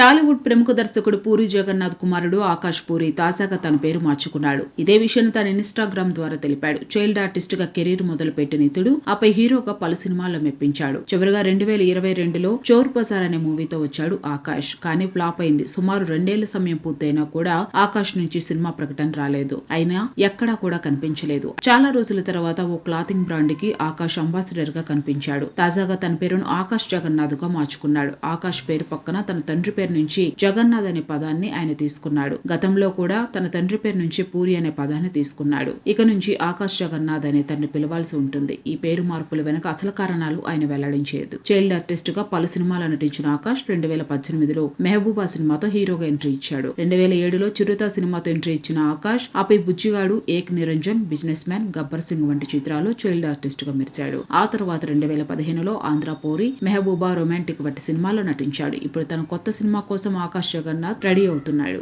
టాలీవుడ్ ప్రముఖ దర్శకుడు పూరి జగన్నాథ్ కుమారుడు ఆకాష్ పూరి తాజాగా తన పేరు మార్చుకున్నాడు. ఇదే విషయాన్ని తన ఇన్స్టాగ్రామ్ ద్వారా తెలిపాడు. చైల్డ్ ఆర్టిస్ట్గా కెరీర్ మొదలు పెట్టిన ఇతడు ఆపై హీరోగా పలు సినిమాల్లో మెప్పించాడు. చివరిగా రెండు వేల ఇరవై రెండులో చోర్ బజార్ అనే మూవీతో వచ్చాడు ఆకాష్. కానీ ఫ్లాప్ అయింది. సుమారు రెండేళ్ళ సమయం పూర్తయినా కూడా ఆకాష్ నుంచి సినిమా ప్రకటన రాలేదు. అయినా ఎక్కడా కూడా కనిపించలేదు. చాలా రోజుల తర్వాత ఓ క్లాతింగ్ బ్రాండ్కి ఆకాష్ అంబాసిడర్గా కనిపించాడు. తాజాగా తన పేరును ఆకాష్ జగన్నాథ్గా మార్చుకున్నాడు. ఆకాష్ పేరు పక్కన తన తండ్రి పేరు నుంచి జగన్నాథ్ అనే పదాన్ని ఆయన తీసుకున్నాడు. గతంలో కూడా తన తండ్రి పేరు నుంచి పూరి అనే పదాన్ని తీసుకున్నాడు. ఇక నుంచి ఆకాష్ జగన్నాథ్ అనే తనని పిలవాల్సి ఉంటుంది. ఈ పేరు మార్పుల వెనుక అసలు కారణాలు ఆయన వెల్లడించేది. చైల్డ్ ఆర్టిస్ట్గా పలు సినిమాలు నటించిన ఆకాష్ రెండు వేల పద్దెనిమిదిలో మెహబూబా సినిమాతో హీరోగా ఎంట్రీ ఇచ్చాడు. రెండు వేల ఏడులో చిరుత సినిమాతో ఎంట్రీ ఇచ్చిన ఆకాష్ ఆపై బుజ్జిగాడు ఏక్ నిరంజన్ బిజినెస్ మ్యాన్ గబ్బర్ సింగ్ వంటి చిత్రాలు చైల్డ్ ఆర్టిస్ట్గా మెరిచాడు. ఆ తర్వాత రెండు వేల పదిహేనులో ఆంధ్ర పోరి మెహబూబా రొమాంటిక్ వంటి సినిమాల్లో నటించాడు. ఇప్పుడు తన కొత్త సినిమా కోసం ఆకాష్ జగన్నాథ్ రెడీ అవుతున్నాడు.